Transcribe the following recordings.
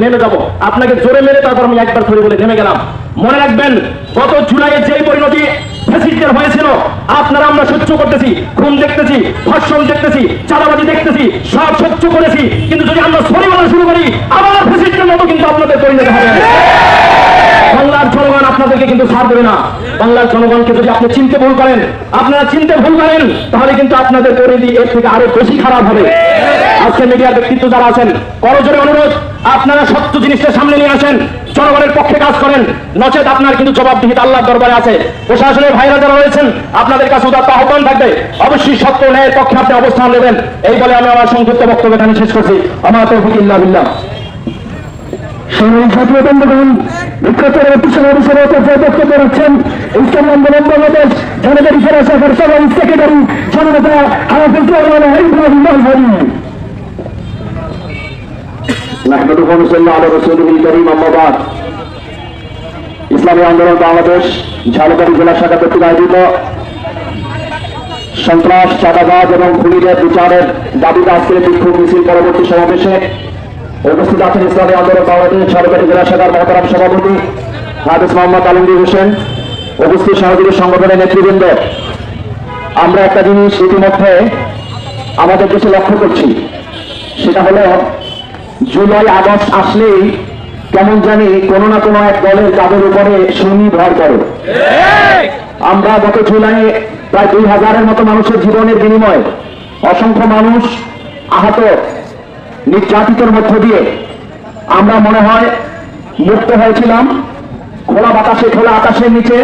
নেমে যাব। আপনাকে জোরে মেরে তারপর আমি একবার ধরে বলে নেমে গেলাম। মনে রাখবেন, গত জুলাইয়ে যেই পরিণতি হয়েছিল, আপনারা আমরা সহ্য করতেছি, খুন দেখতেছি, ধর্ষণ দেখতেছি, চাঁদাবাজি দেখতেছি, সব সহ্য করেছি। কিন্তু যদি আমরা সরি বলা শুরু করি আবার মতো কিন্তু আপনাদের পরিণত হবে। বাংলার জনগণ আপনাদেরকে কিন্তু ছাড় দেবে না। বাংলার জনগণকে যদি আপনি চিনতে ভুল করেন, আপনারা চিনতে ভুল করেন, তাহলে কিন্তু আপনাদের পরিণতি এর থেকে আরও বেশি খারাপ হবে। আজকে মিডিয়ার ব্যক্তিত্ব যারা আছেন, করজোরে অনুরোধ আপনারা সত্য জিনিসটা সামনে নিয়ে আসেন, জনগণের পক্ষে কাজ করেন। নচেত আপনার কিন্তু জবাবদিহিত আল্লাহর দরবারে আছে। প্রশাসনের ভাইরা যারা রয়েছেন, আপনাদের কাছে উদাত্ত আহ্বান থাকবে। অবশ্যই সত্য ন্যায়ের পক্ষে আপনি অবস্থান নেবেন। এই বলে আমি আমার সংক্ষিপ্ত বক্তব্য এখানে শেষ করছি। আমার তৌফিক ইল্লাহ বিল্লাহ। বক্তব্য রহমান নাহমাদুহু ওয়া আলা রাসূলিল কারীম, আম্মা ইসলামী আন্দোলন বাংলাদেশ ঝালকাড়ি জেলা শাখা কর্তৃক আয়োজিত। সন্ত্রাস, চাঁদাবাজ এবং খুনিদের বিচারের দাবিতে আজকের বিক্ষোভ মিছিল পরবর্তী সমাবেশে উপস্থিত আছেন ইসলামী আন্দোলন বাংলাদেশ ঝালকাড়ি জেলা শাখার মহতারাম সভাপতি হাদিস মোহাম্মদ আলমগীর হোসেন, উপস্থিত সহযোগী সংগঠনের নেতৃবৃন্দ। আমরা একটা জিনিস ইতিমধ্যে আমাদের দেশে লক্ষ্য করছি, সেটা হলো জুলাই আগস্ট আসলেই কেমন জানি কোনো না কোনো এক দলের তাদের উপরে শনি ভর করে। আমরা গত জুলাই প্রায় দুই হাজারের মতো মানুষের জীবনের বিনিময়ে অসংখ্য মানুষ আহত, নির্যাতিতের মধ্য দিয়ে আমরা মনে হয় মুক্ত হয়েছিলাম। খোলা বাতাসে, খোলা আকাশের নিচে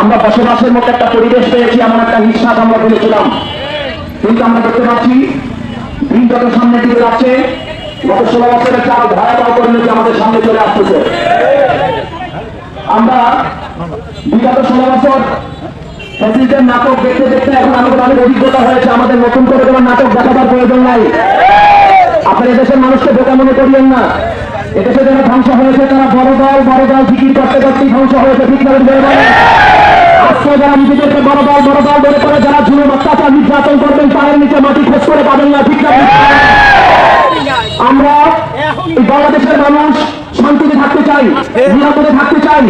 আমরা বসবাসের মতো একটা পরিবেশ পেয়েছি, এমন একটা নিঃশ্বাস আমরা ফেলেছিলাম। কিন্তু আমরা দেখতে পাচ্ছি দিন যত সামনে দিকে যাচ্ছে গত ষোলো বছরের চাপ ভয়াবহ পরিণতি আমাদের সামনে চলে আসতেছে। আমরা বিগত ষোলো বছর ফ্যাসিলিটির নাটক দেখতে দেখতে এখন আমাদের অনেক অভিজ্ঞতা হয়েছে, আমাদের নতুন করে কোনো নাটক দেখাবার প্রয়োজন নাই। আপনার এদেশের মানুষকে বোকা মনে করিয়েন না। এদেশে যারা ধ্বংস হয়েছে, তারা বড় দল বড় দল জিকির করতে করতেই ধ্বংস হয়েছে, ঠিক বলেন। আজকে যারা নিজেদেরকে বড় দল বড় দল বলে করে, যারা ঝুলো অত্যাচার, নির্যাতন করবেন, তাদের নিচে মাটি খোঁজ করে পাবেন না, ঠিক না। আমরা এই বাংলাদেশের মানুষ শান্তিতে থাকতে চাই নিরাপদে থাকতে চাই।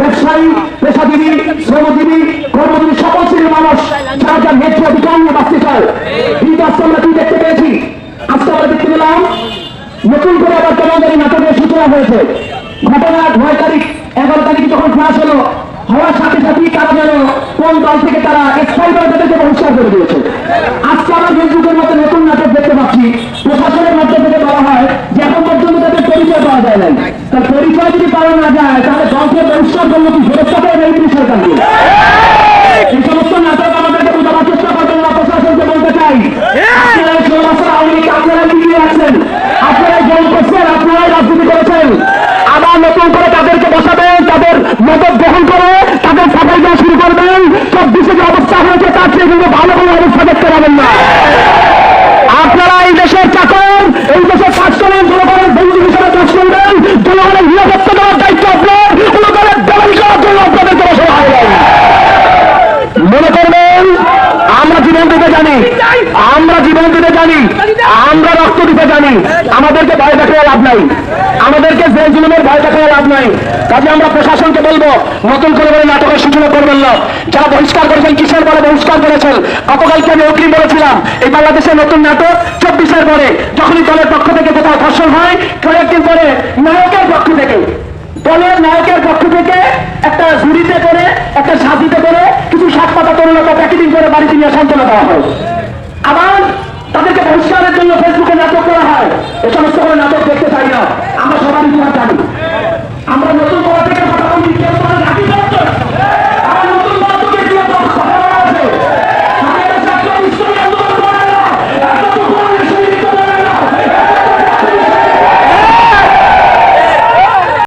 ব্যবসায়ী পেশাজীবী শ্রমজীবী কর্মজীবী সকল শ্রেণির মানুষ যারা যার ন্যায্য অধিকার নিয়ে বাঁচতে চায়। কিন্তু আজকে আমরা কি দেখতে পেয়েছি। আজকে আমরা দেখতে পেলাম নতুন করে আবার জনগণের নাটকের সূচনা হয়েছে। ঘটনা নয় তারিখ এগারো তারিখ যখন ক্লাস হলো হওয়ার সাথে সাথেই তারা যেন কোন দল থেকে তারা স্থায়ীভাবে তাদেরকে বহিষ্কার করে দিয়েছে। আজকে আমরা ফেসবুকের মতো নতুন নাটক দেখতে পাচ্ছি। পাওয়া যায় নাই। তার পরিচয় যদি পাওয়া না যায়, তাহলে দলকে বহিষ্কার করলে কি সুরক্ষা দেবে এই পুলিশ সরকারকে এই সমস্ত নাটক আমাদেরকে বোঝানোর চেষ্টা করবেন না, প্রশাসনকে বলতে চাই। আপনারা ষোলো বছর আওয়ামী লীগ আপনারা মিলিয়ে আছেন আপনারা জল করছেন, আপনারাই রাজনীতি করেছেন। আবার নতুন করে তাদেরকে বসাবেন, তাদের মদত গ্রহণ করে, তাদের সাফাই দেওয়া শুরু করবেন। চব্বিশে যে অবস্থা হয়েছে, তার চেয়ে কিন্তু ভালো কোনো অবস্থা দেখতে পাবেন না। আপনারা এই দেশের চাকর, এই দেশের কাজ করেন নিরাপত্তা দেওয়ার দায়িত্ব আপনার। কোনো দলের দল করার জন্য আপনাদেরকে বসে হয় নাই। মনে করবেন, আমরা জীবন দিতে জানি, আমরা জীবন দিতে জানি, আমরা রক্ত দিতে জানি, আমাদেরকে ভয় দেখানো লাভ নাই। আমাদেরকে যে জুলুমের ভয় দেখানো লাভ নাই। কাজে আমরা প্রশাসনকে বলব, নতুন করে করে নাটকের সূচনা করবেন না। যারা বহিষ্কার করেছেন, কিসের বলে বহিষ্কার করেছেন? গতকালকে আমি অগ্রিম বলেছিলাম, এই বাংলাদেশের নতুন নাটক, চব্বিশের পরে, যখনই দলের পক্ষ থেকে কোথাও ধর্ষণ হয় কয়েকদিন পরে নায়কের পক্ষ থেকে। দলের নায়কের পক্ষ থেকে একটা ঝুড়িতে করে, একটা সাজিতে করে কিছু সাত পাতা তরুণতা প্যাকেটিং করে বাড়িতে নিয়ে সান্ত্বনা দেওয়া হয়। আবার তাদেরকে বহিষ্কারের জন্য ফেসবুকে নাটক করা হয়। এ সমস্ত করে নাটক